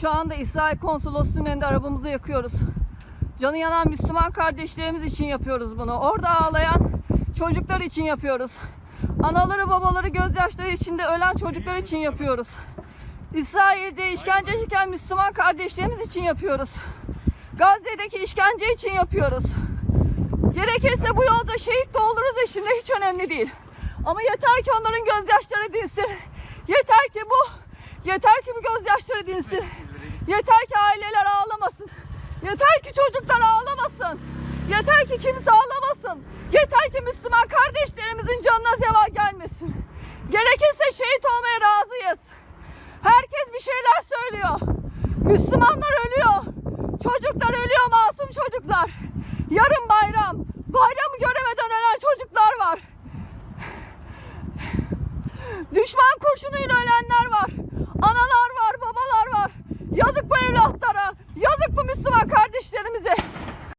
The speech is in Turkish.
Şu anda İsrail konsolosluğunun önünde arabamızı yakıyoruz. Canı yanan Müslüman kardeşlerimiz için yapıyoruz bunu. Orada ağlayan çocuklar için yapıyoruz. Anaları babaları gözyaşları içinde ölen çocuklar için yapıyoruz. İsrail'de işkence çeken Müslüman kardeşlerimiz için yapıyoruz. Gazze'deki işkence için yapıyoruz. Gerekirse bu yolda şehit de oluruz eşimde hiç önemli değil. Ama yeter ki onların gözyaşları dinsin. Yeter ki bu, yeter ki bu gözyaşları dinsin. Yeter ki aileler ağlamasın. Yeter ki çocuklar ağlamasın. Yeter ki kimse ağlamasın. Yeter ki Müslüman kardeşlerimizin canına zeval gelmesin. Gerekirse şehit olmaya razıyız. Herkes bir şeyler söylüyor. Müslümanlar ölüyor. Çocuklar ölüyor, masum çocuklar. Yarın bayram. Bayramı göremeden ölen çocuklar var. Düşman kurşunuyla ölenler var. Yazık bu evlatlara. Yazık bu Müslüman kardeşlerimize.